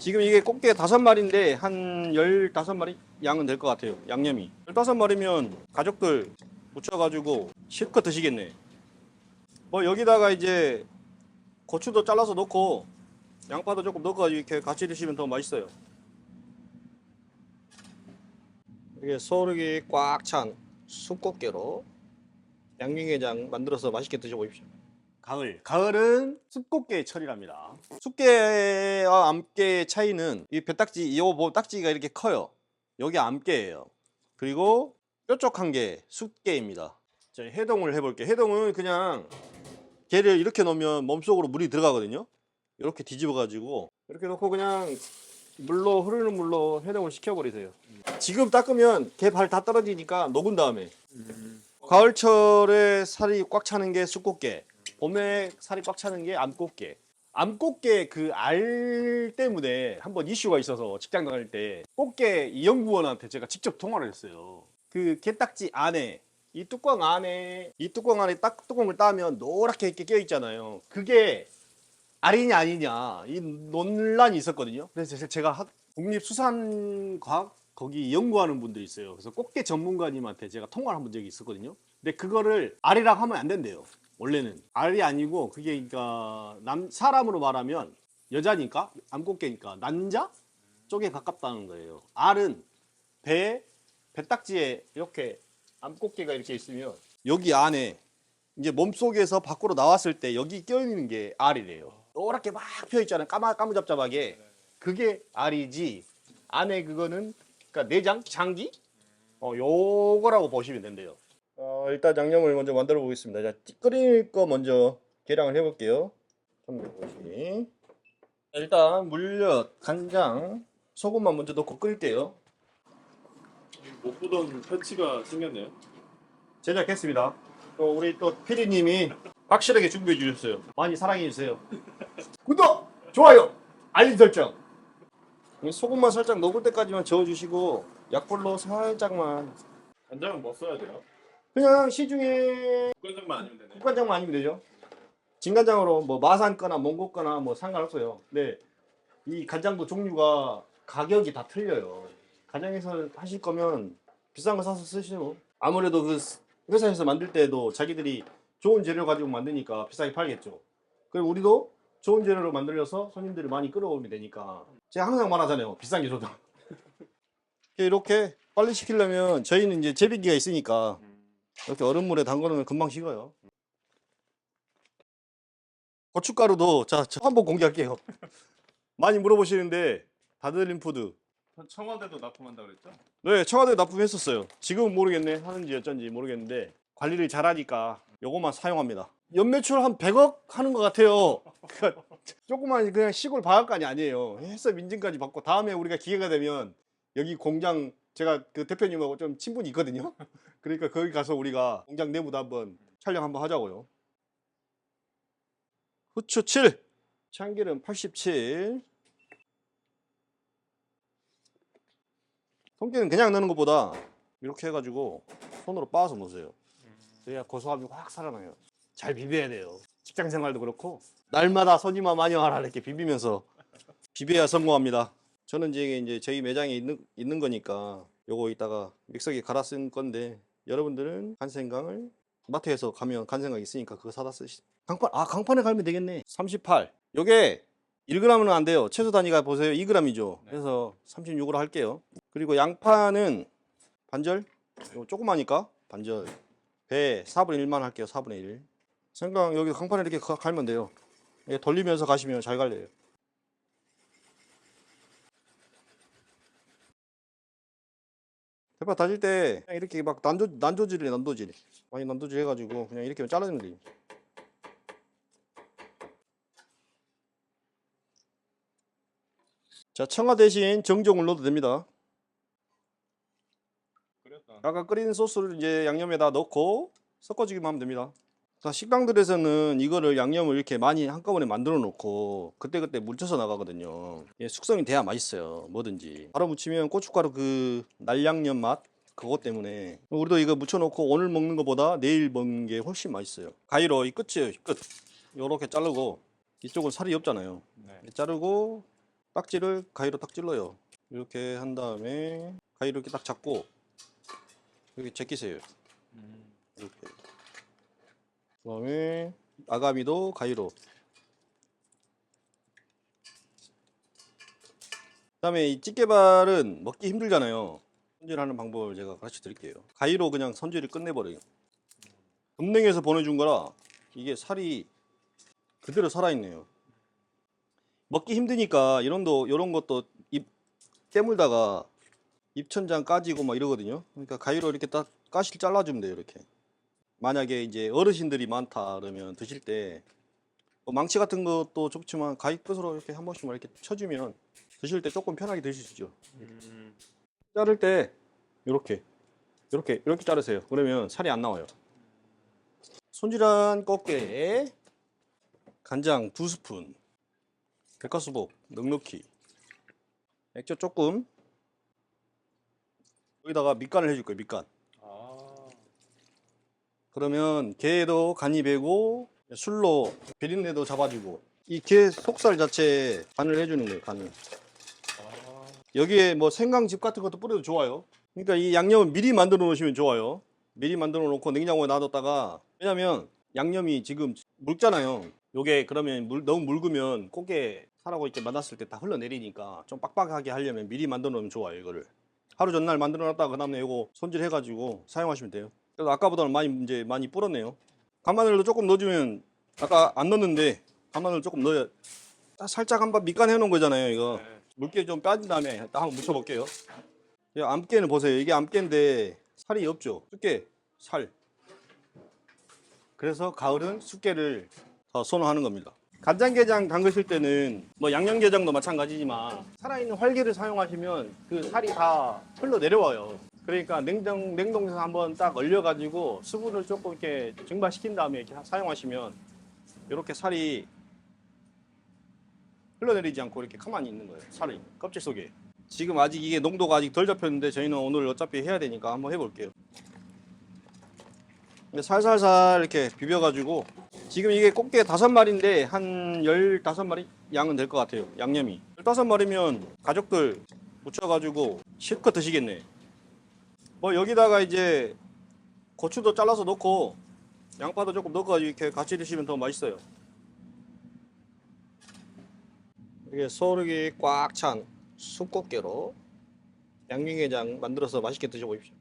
지금 이게 꽃게 다섯 마리인데 한 열다섯 마리 양은 될 것 같아요. 양념이. 열다섯 마리면 가족들 묻혀가지고 실컷 드시겠네. 뭐 여기다가 이제 고추도 잘라서 넣고 양파도 조금 넣어가지고 이렇게 같이 드시면 더 맛있어요. 이게 소르기 꽉 찬 숯꽃게로 양념게장 만들어서 맛있게 드셔보십시오. 가을. 가을은 숯꽃게 철이랍니다. 숯게와 암깨의 차이는 이 배딱지, 이뭐 딱지가 이렇게 커요. 여기 암깨예요. 그리고 뾰족한 게 숯게입니다. 자, 해동을 해볼게요. 해동은 그냥 게를 이렇게 넣으면 몸속으로 물이 들어가거든요. 이렇게 뒤집어 가지고 이렇게 넣고 그냥 물로 흐르는 물로 해동을 시켜버리세요. 지금 닦으면 게발다 떨어지니까 녹은 다음에 가을철에 살이 꽉 차는 게 숯꽃게 봄에 살이 꽉 차는 게 암꽃게 암꽃게 그 알 때문에 한번 이슈가 있어서 직장 다닐 때 꽃게 이 연구원한테 제가 직접 통화를 했어요 그 게딱지 안에 이 뚜껑 안에 이 뚜껑 안에 딱 뚜껑을 따면 노랗게 이렇게 껴 있잖아요 그게 알이냐 아니냐 이 논란이 있었거든요 그래서 제가 학- 국립수산과학 거기 연구하는 분들이 있어요. 그래서 꽃게 전문가님한테 제가 통화를 한 번 적이 있었거든요. 근데 그거를 알이라고 하면 안 된대요. 원래는 알이 아니고 그게 그러니까 남 사람으로 말하면 여자니까 암꽃게니까 난자 쪽에 가깝다는 거예요. 알은 배 배딱지에 이렇게 암꽃게가 이렇게 있으면 여기 안에 이제 몸 속에서 밖으로 나왔을 때 여기 껴 있는 게 알이래요. 노랗게 막 펴 있잖아요. 까마 까무잡잡하게 그게 알이지 안에 그거는 그러니까 내장 장기 어 요거라고 보시면 된대요. 어 일단 양념을 먼저 만들어 보겠습니다. 자 끓일 거 먼저 계량을 해볼게요. 참고보시. 일단 물엿, 간장, 소금만 먼저 넣고 끓일게요. 못 보던 패치가 생겼네요. 제작했습니다. 또 우리 또 피디님이 확실하게 준비해 주셨어요. 많이 사랑해 주세요. 구독, 좋아요, 알림 설정. 이 소금만 살짝 녹을 때까지만 저어주시고 약불로 살짝만 간장은 뭐 써야 돼요? 그냥 시중에 국간장만 아니면 되네. 국간장만 아니면 되죠. 진간장으로 뭐 마산 거나 몽고 거나 뭐 상관없어요. 근데 이 간장도 종류가 가격이 다 틀려요. 간장에서 하실 거면 비싼 거 사서 쓰시고 아무래도 그 회사에서 만들 때도 자기들이 좋은 재료 가지고 만드니까 비싸게 팔겠죠. 그리고 우리도 좋은 재료로 만들어서 손님들이 많이 끌어오면 되니까 제가 항상 말하잖아요. 비싼 게 좋다. 이렇게 빨리 시키려면 저희는 이제 제비기가 있으니까 이렇게 얼음물에 담궈 놓으면 금방 식어요. 고춧가루도 자, 저 한번 공개할게요. 많이 물어보시는데 다들림푸드 청와대도 납품한다 그랬죠? 네 청와대 납품했었어요. 지금은 모르겠네 하는지 어쩐지 모르겠는데 관리를 잘하니까 요것만 사용합니다. 연매출 한 100억 하는 것 같아요. 그러니까 조그만 그냥 시골 바닷간이 아니에요. 해서 민증까지 받고 다음에 우리가 기회가 되면 여기 공장 제가 그 대표님하고 좀 친분이 있거든요. 그러니까 거기 가서 우리가 공장 내부도 한번 촬영 한번 하자고요. 후추 7, 참기름 87. 통깨는 그냥 넣는 것보다 이렇게 해가지고 손으로 빻아서 넣으세요. 그래야 고소함이 확 살아나요. 잘 비벼야 돼요. 직장 생활도 그렇고 날마다 손님만 와라 이렇게 비비면서 비벼야 성공합니다. 저는 이제 이제 저희 매장에 있는 있는 거니까 요거 이따가 믹서기에 갈아 쓴 건데 여러분들은 간생강을 마트에서 가면 간생강 있으니까 그거 사다 쓰시. 강판 아 강판에 갈면 되겠네. 38. 요게 1g은 안 돼요. 채소 단위가 보세요. 2g이죠. 그래서 36으로 할게요. 그리고 양파는 반절. 이거 조그마니까 반절. 배 4분의 1만 할게요. 4분의 1. 생강 여기 강판에 이렇게 가- 갈면 돼요. 돌리면서 가시면 잘 갈려요. 대파 다질 때 그냥 이렇게 막 난조 난조질이래 난도질. 많이 난도질 해가지고 그냥 이렇게 잘라주면 돼요. 자 청아 대신 정종을 넣어도 됩니다. 아까 끓인 소스를 이제 양념에다 넣고 섞어주기만 하면 됩니다. 자, 식당들에서는 이거를 양념을 이렇게 많이 한꺼번에 만들어 놓고 그때그때 묻혀서 나가거든요. 예, 숙성이 돼야 맛있어요. 뭐든지. 바로 무치면 고춧가루 그 날양념 맛 그것 때문에 우리도 이거 묻혀놓고 오늘 먹는 것보다 내일 먹는 게 훨씬 맛있어요. 가위로 이 끝이에요. 끝. 요렇게 자르고 이쪽은 살이 없잖아요. 네. 자르고 딱지를 가위로 딱 찔러요. 이렇게 한 다음에 가위로 이렇게 딱 잡고 이렇게 제끼세요. 이렇게. 그다음에 아가미도 가위로. 그다음에 이 찌개발은 먹기 힘들잖아요. 손질하는 방법을 제가 가르쳐 드릴게요. 가위로 그냥 손질을 끝내버려요. 금냉에서 보내준 거라 이게 살이 그대로 살아있네요. 먹기 힘드니까 이런 도 이런 것도 입 깨물다가 입천장 까지고 막 이러거든요. 그러니까 가위로 이렇게 딱 가시를 잘라주면 돼요. 이렇게. 만약에 이제 어르신들이 많다 그러면 드실 때뭐 망치 같은 것도 좋지만 가위 끝으로 이렇게 한 번씩만 이렇게 쳐주면 드실 때 조금 편하게 드실 수 있죠. 자를 때 이렇게 이렇게 이렇게 자르세요. 그러면 살이 안 나와요. 손질한 꽃게에 간장 두 스푼, 백화수복 넉넉히, 액젓 조금, 여기다가 밑간을 해줄 거예요. 밑간. 아. 그러면 게도 간이 배고 술로 비린내도 잡아주고 이 게 속살 자체에 간을 해주는 거예요. 간을. 아. 여기에 뭐 생강즙 같은 것도 뿌려도 좋아요. 그러니까 이 양념은 미리 만들어 놓으시면 좋아요. 미리 만들어 놓고 냉장고에 놔뒀다가 왜냐면 양념이 지금 묽잖아요. 요게 그러면 물, 너무 묽으면 꽃게 살하고 이렇게 만났을 때 다 흘러내리니까 좀 빡빡하게 하려면 미리 만들어 놓으면 좋아요. 이거를 하루 전날 만들어 놨다가 그 다음에 요거 손질해 가지고 사용하시면 돼요. 그래서 아까보다는 많이 이제 많이 불었네요. 간마늘도 조금 넣어주면 아까 안 넣었는데 간마늘 조금 넣어야 딱 살짝 한번 밑간 해놓은 거잖아요. 이거 네. 물기 좀 빠진 다음에 딱 한번 묻혀볼게요. 이 암깨는 보세요. 이게 암깨인데 살이 없죠. 쑥깨, 살. 그래서 가을은 쑥깨를 더 선호하는 겁니다. 간장게장 담그실 때는 뭐 양념게장도 마찬가지지만 살아있는 활게를 사용하시면 그 살이 다 흘러 내려와요. 그러니까 냉동 냉동에서 한번 딱 얼려가지고 수분을 조금 이렇게 증발시킨 다음에 이렇게 사용하시면 이렇게 살이 흘러내리지 않고 이렇게 가만히 있는 거예요. 살이 껍질 속에. 지금 아직 이게 농도가 아직 덜 잡혔는데 저희는 오늘 어차피 해야 되니까 한번 해볼게요. 살살살 이렇게 비벼가지고 지금 이게 꽃게 다섯 마리인데 한 열다섯 마리 양은 될 것 같아요. 양념이. 열다섯 마리면 가족들 묻혀가지고 실컷 드시겠네. 뭐 여기다가 이제 고추도 잘라서 넣고 양파도 조금 넣어가지고 이렇게 같이 드시면 더 맛있어요. 이게 소르기 꽉찬 쑥꽃게로 양념게장 만들어서 맛있게 드셔보십시오.